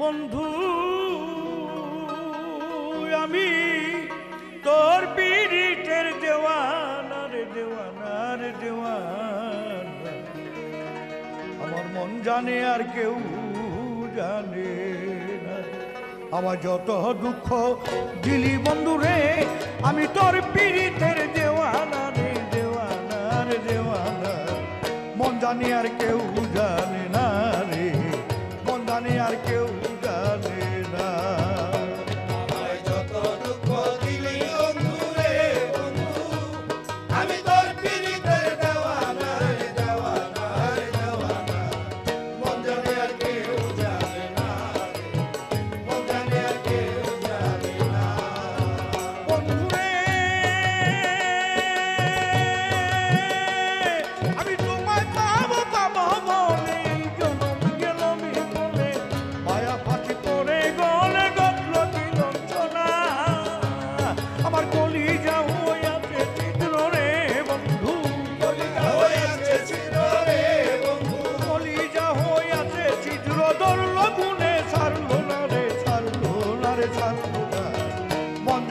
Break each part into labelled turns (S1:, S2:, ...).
S1: বন্ধু, আমি তোর পিড়িটের দেওয়ানার দেওয়ানার দেওয়ান। আমার মন জানে আর কেউ জানে না। আমার যত দুঃখ দিলি বন্ধু রে, আমি তোর পিড়িতের দেওয়ানার দেওয়ানার দেওয়ানার মন জানে আর কেউ জানে না। আর কেউ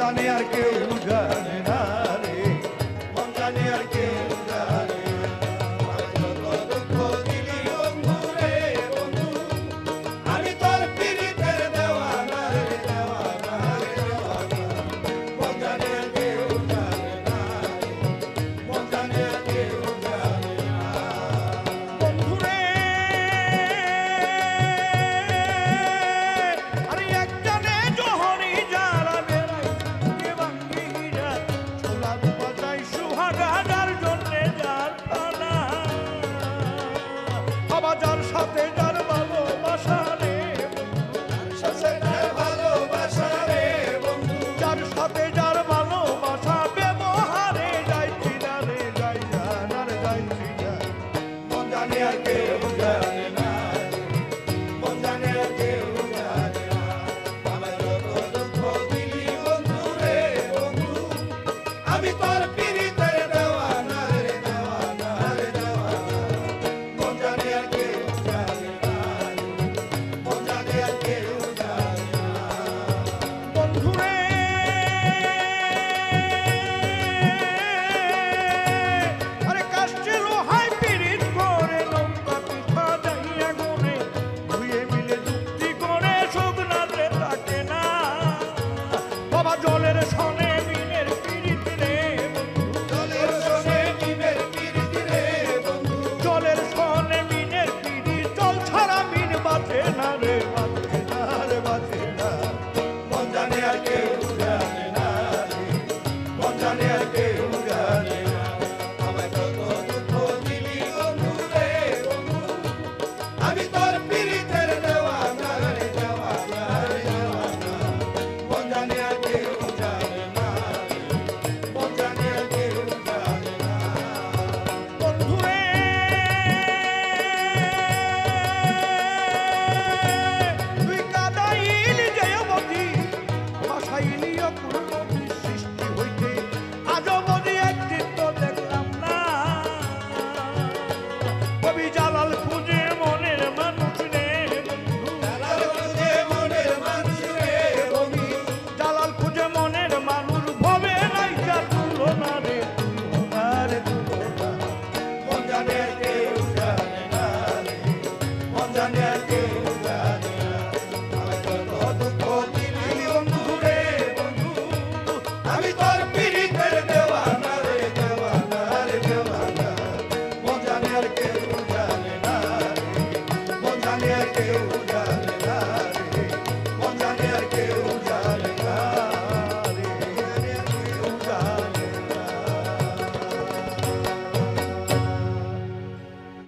S1: জানে
S2: আর কেউ জানে না রে। মন আর কেউ A vitória perigosa. যখন